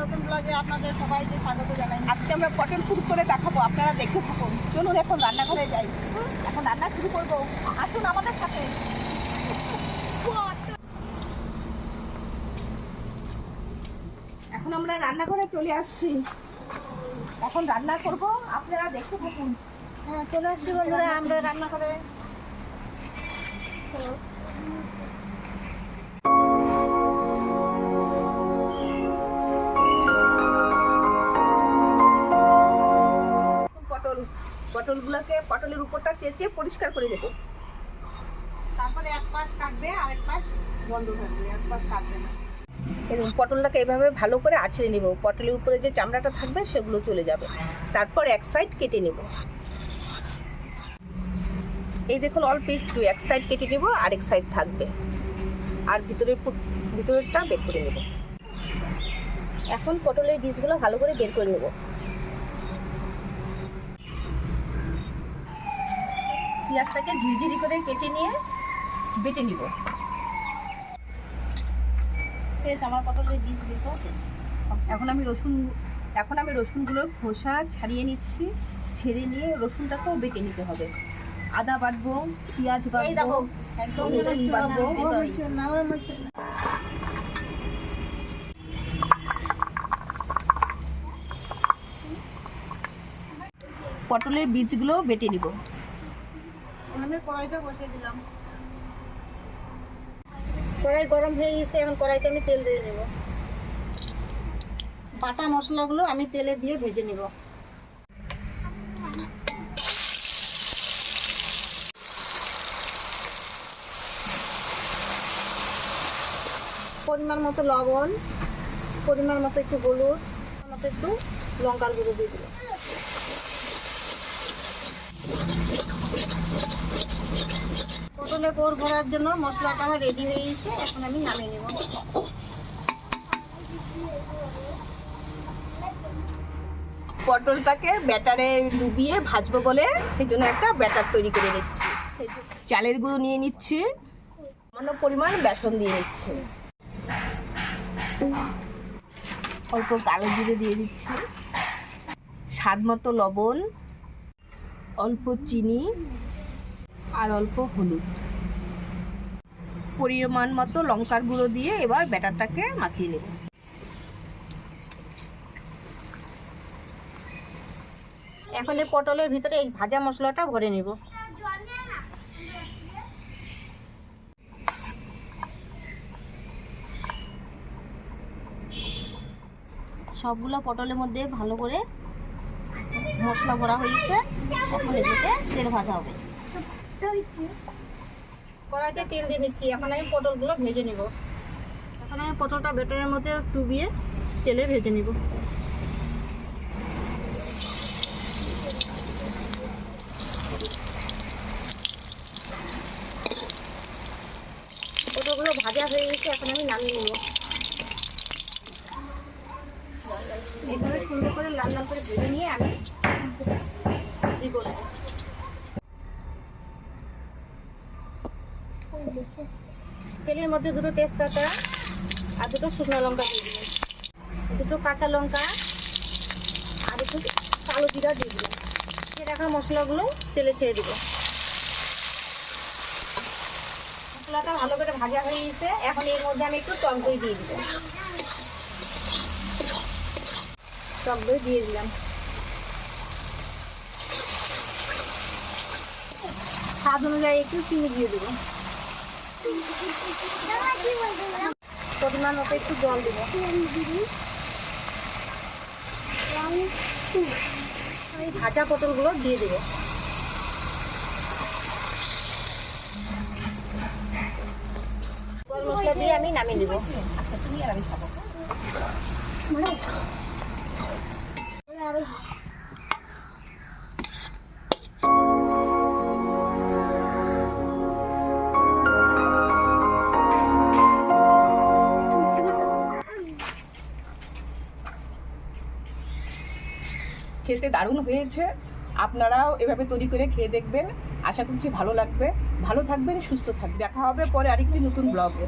নতুন ব্লগে আপনাদের সবাইকে স্বাগত জানাই। আজকে আমরা পটল ফুড করে দেখাবো, আপনারা দেখতে থাকুন। চলুন এখন রান্নাঘরে যাই। এখন রান্না শুরু করব। আসুন আমাদের সাথে। এখন আমরা রান্নাঘরে চলে আসছি। এখন রান্না করব, আপনারা দেখতে থাকুন। হ্যাঁ চলে আসছি বন্ধুরা, আমরা রান্না করে পটলগুলোকে পটলের উপরটা চেঁচে পরিষ্কার করে দেবো তারপরে এক পাশ কাটবে আর এক পাশ বন্ধ থাকবে এক পাশ কাটবে না। এরকম পটলটাকে এভাবে ভালো করে আছড়ে নেব। পটলের উপরে যে চামড়াটা থাকবে সেগুলো চলে যাবে। তারপর এক সাইড কেটে নেব। এই দেখুন অল্প একটু এক সাইড কেটে নেব আরেক সাইড থাকবে। আর ভিতরের ভিতরেরটা বের করে নেব। এখন পটলের বীজগুলো ভালো করে বের করে নেব। পেঁয়াজটাকে ঝিরিঝিরি করে কেটে নিয়ে বেটে নিব। শেষ আমার পটলের বীজ করা শেষ। এখন আমি রসুন এখন আমি রসুনগুলোর খোসা ছাড়িয়ে নিচ্ছি ছেড়ে নিয়ে রসুনটাকেও বেটে নিতে হবে। আদা বাটবো পেঁয়াজ বাটবো একদম রসুন বাটবো। পটলের বীজগুলো বেটে নিব। ওখানে কড়াইটা দিলাম। কড়াই গরম হয়ে কড়াইতে আমি তেল দিয়ে মশলাগুলো আমি তেলে দিয়ে ভেজে নিব। পরিমাণ মতো লবণ, পরিমাণ মতো একটু হলুদ মতো একটু লঙ্কার গুঁড়ো দিয়ে দিলাম। পটলে পোর ভরার জন্য মশলাটা আমার রেডি হয়ে গেছে, এখন আমি নামিয়ে নেব। পটলটাকে ব্যাটারে ডুবিয়ে ভাজবো বলে সেই জন্য একটা ব্যাটার তৈরি করে নিচ্ছি। চালের গুঁড়ো নিয়ে নিচ্ছি। সামান্য পরিমাণ বেসন দিয়ে নিচ্ছি। অল্প কালো জিরে দিয়ে দিচ্ছি। স্বাদ মতো লবণ, অল্প চিনি আর অল্প হলুদ। পরিমাণ মতো লঙ্কার গুঁড়ো দিয়ে এবার ব্যাটারটাকে মাখিয়ে নেব। এখন এই পটলের ভিতরে এই ভাজা মশলাটা ভরে নিব। সবগুলো পটলের মধ্যে ভালো করে মশলা ভরা হয়েছে এখন এগুলোকে তেল ভাজা হবে। কড়াইতে তেল দিয়ে নিচ্ছি এখন আমি পটলগুলো ভেজে নিব। এখন আমি পটলটা বেটারের মধ্যে ডুবিয়ে তেলে ভেজে নিব। পটলগুলো ভাজা হয়ে গেছে, এখন আমি নামিয়ে নিব। এভাবে সুন্দর করে লাল লাল করে ভেজে নিয়ে আমি তেলের মধ্যে দুটো তেজপাতা আর দুটো শুকনো লঙ্কা দিয়ে দিলাম। দুটো কাঁচা লঙ্কা আর একটু কালো জিরা দিয়ে দিলাম। রাখা মশলাগুলো তেলে ছেড়ে দিব মশলাটা ভালো করে ভাজা হয়ে গেছে। এখন এর মধ্যে আমি একটু টক দই দিয়ে দিব টক দই দিয়ে দিলাম। স্বাদ অনুযায়ী একটু চিনি দিয়ে দেবো। পরিমাণ মতো একটু জল দেবো এই ভাজা পটলগুলো দিয়ে দেবো মশলা দিয়ে আমি নামিয়ে দেবো। আচ্ছা তুমি আর আমি খাব খেতে দারুণ হয়েছে। আপনারাও এভাবে তৈরি করে খেয়ে দেখবেন। আশা করছি ভালো লাগবে। ভালো থাকবেন, সুস্থ থাকবেন। দেখা হবে পরে আরেকটি নতুন ব্লগে।